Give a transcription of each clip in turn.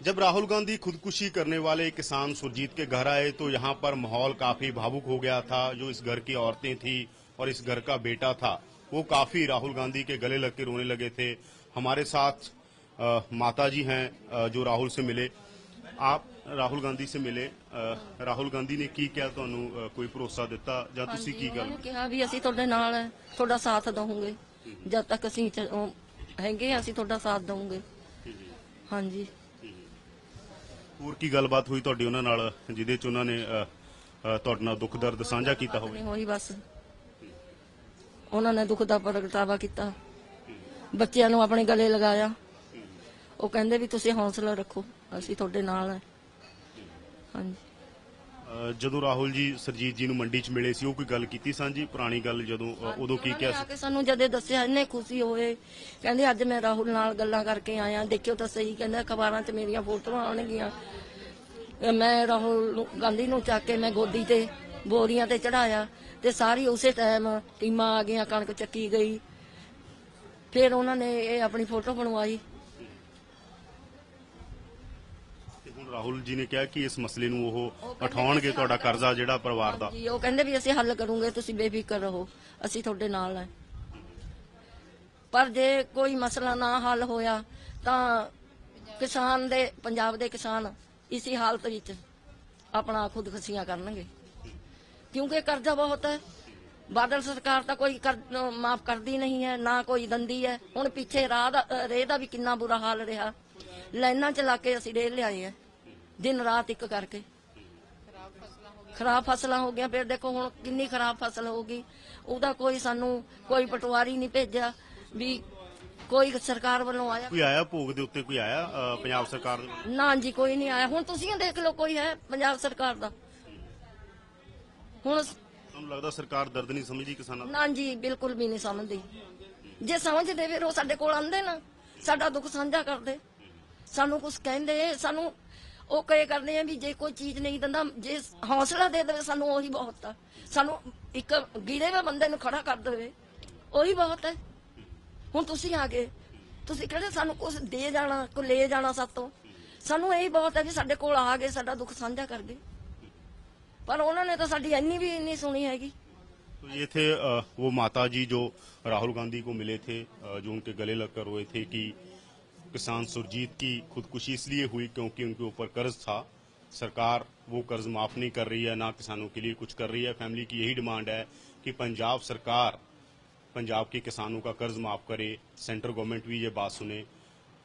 जब राहुल गांधी खुदकुशी करने वाले किसान सुरजीत के घर आए तो यहाँ पर माहौल काफी भावुक हो गया था जो इस घर की औरतें थी और इस घर का बेटा था वो काफी राहुल गांधी के गले लग के रोने लगे थे हमारे साथ अ, माता जी हैं अ, जो राहुल से मिले आप राहुल गांधी से मिले अ, राहुल गांधी ने ਕੀ ਕਿਹਾ ਤੁਹਾਨੂੰ ਅ, ਕੋਈ ਭਰੋਸਾ ਦਿੱਤਾ ਜਾਂ ਤੁਸੀਂ ਕੀ ਉਹਨਾਂ ਗੱਲ ਨੇ ਕਿਹਾ ਵੀ ਅਸੀਂ ਤੁਹਾਡੇ ਨਾਲ ਹੈ ਤੁਹਾਡਾ ਸਾਥ ਦਵਾਂਗੇ ਜਦ ਤੱਕ ਅਸੀਂ ਚ- ਉਹ ਹੈਗੇ ਹਾਂ, ਅਸੀਂ ਤੁਹਾਡਾ ਸਾਥ ਦਵਾਂਗੇ ਹਾਂਜੀ ਹੋਰ ਕੀ ਗੱਲਬਾਤ ਹੋਈ ਤੁਹਾਡੀ ਉਹਨਾਂ ਨਾਲ ਜਿਹਦੇ ਚ ਉਹਨਾਂ ਨੇ ਅ, ਅ, ਤੁਹਾਡੇ ਨਾਲ ਦੁੱਖ ਦਰਦ ਸਾਂਝਾ ਕੀਤਾ ਹੋਵੇ? ਨਹੀਂ ਹੋਈ ਬਸ। ਉਹਨਾਂ ਨੇ ਦੁੱਖ ਦਾ ਪ੍ਰਗਟਾਵਾ ਕੀਤਾ। ਬੱਚਿਆਂ ਨੂੰ ਆਪਣੇ ਗਲੇ ਲਗਾਇਆ। ਉਹ ਕਹਿੰਦੇ ਵੀ ਤੁਸੀਂ ਹੌਸਲਾ ਰੱਖੋ ਅਸੀਂ ਤੁਹਾਡੇ ਨਾਲ ਹੈ। ਹਾਂਜੀ। ਜਦੋਂ ਰਾਹੁਲ ਜੀ ਸਰਜੀਤ ਜੀ ਨੂੰ ਮੰਡੀ 'ਚ ਮਿਲੇ ਸੀ ਉਹ ਕੋਈ ਗੱਲ ਕੀਤੀ ਸਾਂਝੀ? ਪੁਰਾਣੀ ਗੱਲ ਜਦੋਂ ਅ, ਉਦੋਂ ਕੀ ਕਿਹਾ ਸੀ? ਕੇ ਸਾਨੂੰ ਜਦੇ ਦੱਸਿਆ ਇੰਨੇ ਖੁਸ਼ੀ ਹੋਏ। ਕਹਿੰਦੇ ਅੱਜ ਮੈਂ ਰਾਹੁਲ ਨਾਲ ਗੱਲਾਂ ਕਰਕੇ ਆਇਆ। ਦੇਖਿਓ ਤਾਂ ਸਹੀ ਕਹਿੰਦੇ ਅਖਬਾਰਾਂ 'ਚ ਮੇਰੀਆਂ ਫੋਟੋਆਂ ਆਉਣਗੀਆਂ। ਅਹ ਮੈਂ ਰਾਹੁਲ ਨੂੰ- ਗਾਂਧੀ ਨੂੰ ਚੱਕ ਕੇ ਮੈਂ ਗੋਦੀ ਤੇ ਬੋਰੀਆਂ ਤੇ ਚੜਾਇਆ ਤੇ ਸਾਰੀ ਉਸੇ ਟਾਈਮ ਟੀਮਾਂ ਆ ਗਈਆਂ ਕਣਕ ਚੱਕੀ ਗਈ। ਫਿਰ ਉਹਨਾਂ ਨੇ ਇਹ ਆਪਣੀ ਫੋਟੋ ਬਣਵਾਈ। ਤੇ ਹੁਣ ਰਾਹੁਲ ਜੀ ਨੇ ਕਿਹਾ ਕਿ ਇਸ ਮਸਲੇ ਨੂੰ ਉਹ ਉਠਾਉਣਗੇ ਤੁਹਾਡਾ ਕਰਜ਼ਾ ਜਿਹੜਾ ਪਰਿਵਾਰ ਦਾ। ਜੀ ਉਹ ਕਹਿੰਦੇ ਵੀ ਅਸੀਂ ਹੱਲ ਕਰੂਗੇ ਤੁਸੀਂ ਬੇਫਿਕਰ ਰਹੋ ਅਸੀਂ ਤੁਹਾਡੇ ਨਾਲ ਹੈ। ਪਰ ਜੇ ਕੋਈ ਮਸਲਾ ਨਾ ਹੱਲ ਹੋਇਆ ਤਾਂ ਕਿਸਾਨ ਦੇ ਪੰਜਾਬ ਦੇ ਕਿਸਾਨ ਇਸੇ ਹਾਲਤ ਵਿੱਚ ਆਪਣਾ ਖੁਦਕੁਸ਼ੀਆਂ ਕਰਨਗੇ। ਕਿਉਂਕਿ ਕਰਜ਼ਾ ਬਹੁਤ ਹੈ। ਬਾਦਲ ਸਰਕਾਰ ਤਾਂ ਕੋਈ ਮਾਫ ਕਰਦੀ ਨਹੀਂ ਹੈ ਨਾ ਕੋਈ ਦੰਦੀ ਹੈ। ਹੁਣ ਪਿੱਛੇ ਰਾਹ ਦਾ ਰੇਹ ਦਾ ਵੀ ਕਿੰਨਾ ਬੁਰਾ ਹਾਲ ਰਿਹਾ। ਲਾਈਨਾਂ ਚ ਲਾ ਕੇ ਅਸੀਂ ਰੇਹ ਲਿਆਏ ਆ ਦਿਨ ਰਾਤ ਇੱਕ ਕਰਕੇ। ਖਰਾਬ ਫਸਲਾਂ ਹੋ ਗਈਆਂ। ਫਿਰ ਦੇਖੋ ਹੁਣ ਕਿੰਨੀ ਖਰਾਬ ਫਸਲ ਹੋ ਗਈ। ਉਹਦਾ ਕੋਈ ਸਾਨੂੰ ਕੋਈ ਪਟਵਾਰੀ ਨਹੀਂ ਭੇਜਿਆ ਵੀ ਕੋਈ ਸਰਕਾਰ ਵੱਲੋਂ ਆਇਆ। ਕੋਈ ਆਇਆ ਭੋਗ ਦੇ ਉੱਤੇ ਕੋਈ ਆਇਆ ਪੰਜਾਬ ਸਰਕਾਰ ਦੇ ਨਾ ਜੀ ਕੋਈ ਨਹੀਂ ਆਇਆ। ਹੁਣ ਤੁਸੀਂ ਦੇਖ ਲਓ ਕੋਈ ਹੈ ਪੰਜਾਬ ਸਰਕਾਰ ਦਾ। ਹੁਣ ਤੁਹਾਨੂੰ ਲੱਗਦਾ ਸਰਕਾਰ ਦਰਦ ਨਹੀਂ ਸਮਝਦੀ ਕਿਸਾਨਾਂ ਦਾ ਨਾ ਜੀ ਬਿਲਕੁਲ ਵੀ ਨਹੀਂ ਸਮਝਦੀ। ਜੇ ਸਮਝਦੇ ਫਿਰ ਉਹ ਸਾਡੇ ਕੋਲ ਆਂਦੇ ਨਾ। ਸਾਡਾ ਦੁੱਖ ਸਾਂਝਾ ਕਰਦੇ। ਸਾਨੂੰ ਕੁਝ ਕਹਿੰਦੇ ਸਾਨੂੰ ਉਹ ਕਹੇ ਕਰਦੇ ਆ ਵੀ ਜੇ ਕੋਈ ਚੀਜ਼ ਨਹੀਂ ਦਿੰਦਾ ਜੇ ਹੌਸਲਾ ਦੇ ਦੇਵੇ ਸਾਨੂੰ ਉਹੀ ਬਹੁਤ ਆ ਸਾਨੂੰ ਇੱਕ ਗਿਰੇ ਹੋਏ ਬੰਦੇ ਨੂੰ ਖੜਾ ਕਰ ਦੇਵੇ ਉਹੀ ਬਹੁਤ ਹੈ ਹੁਣ ਤੁਸੀਂ ਆ ਗਏ ਤੁਸੀਂ ਕਿਹੜੇ ਸਾਨੂੰ ਕੁਝ ਦੇ ਜਾਣਾ ਕੋ ਲੈ ਜਾਣਾ ਸਾਤੋਂ ਸਾਨੂੰ ਇਹੀ ਬਹੁਤ ਹੈ ਵੀ ਸਾਡੇ ਕੋਲ ਆ ਗਏ ਸਾਡਾ ਦੁੱਖ ਸਾਂਝਾ ਕਰ ਗਏ ਪਰ ਉਹਨਾਂ ਨੇ ਤਾਂ ਸਾਡੀ ਇੰਨੀ ਵੀ ਨਹੀਂ ਸੁਣੀ ਹੈਗੀ तो ये थे अ, वो माता जी जो राहुल गांधी को मिले थे अ, जो उनके गले लगकर रोए थे कि किसान सुरजीत की खुदकुशी इसलिए हुई क्योंकि उनके ऊपर कर्ज था। सरकार वो कर्ज माफ़ नहीं कर रही है, ना किसानों के लिए कुछ कर रही है। फैमिली की यही डिमांड है कि पंजाब सरकार पंजाब के किसानों का कर्ज माफ़ करे। सेंट्रल गवर्नमेंट भी ये बात सुने।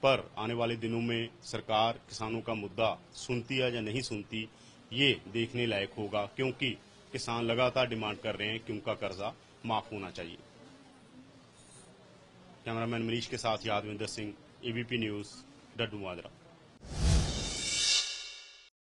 पर आने वाले दिनों में सरकार किसानों का मुद्दा सुनती है या नहीं सुनती, ये देखने लायक होगा। क्योंकि किसान लगातार डिमांड कर रहे हैं कि उनका कर्जा माफ़ होना चाहिए। कैमरामैन मनीष के साथ यादविंदर सिंह। एबीपी न्यूज डड्डू माजरा